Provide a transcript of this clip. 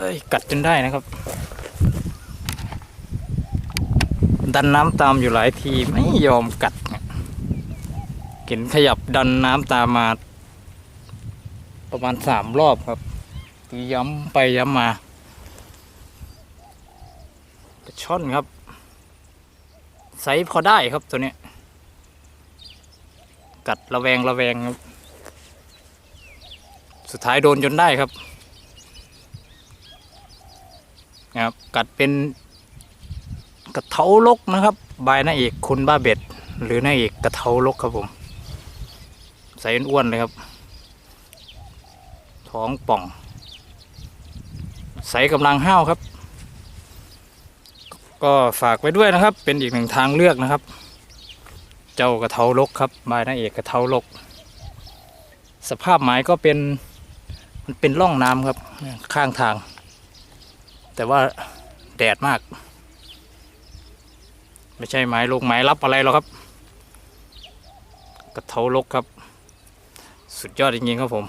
อ้ยกัดจนได้นะครับ ดันน้ำตามอยู่หลายทีไม่ยอมกัดเห็นขยับดันน้ำตามมา ประมาณสามรอบครับย้ำไปย้ำมาช่อนครับไซส์พอได้ครับตัวนี้กัดระแวงระแวงครับ สุดท้ายโดนจนได้ครับ นะครับกัดเป็นกระเทาลกนะครับ บายนาเอกคุณบ้าเบ็ด หรือนาเอกกระเทาลกครับผม ใส่อ้วนเลยครับ ท้องป่อง ใส่กำลังห้าวครับ ก็ฝากไว้ด้วยนะครับ เป็นอีกหนึ่งทางเลือกนะครับ เจ้ากระเทาลกครับบายนาเอกกระเทาลก สภาพหมายก็เป็นมันเป็นร่องน้ำครับข้างทาง แต่ว่าแดดมาก ไม่ใช่ไม้ลูกไม้รับอะไรหรอกครับ กระเทาลกครับ สุดยอดจริงๆครับผม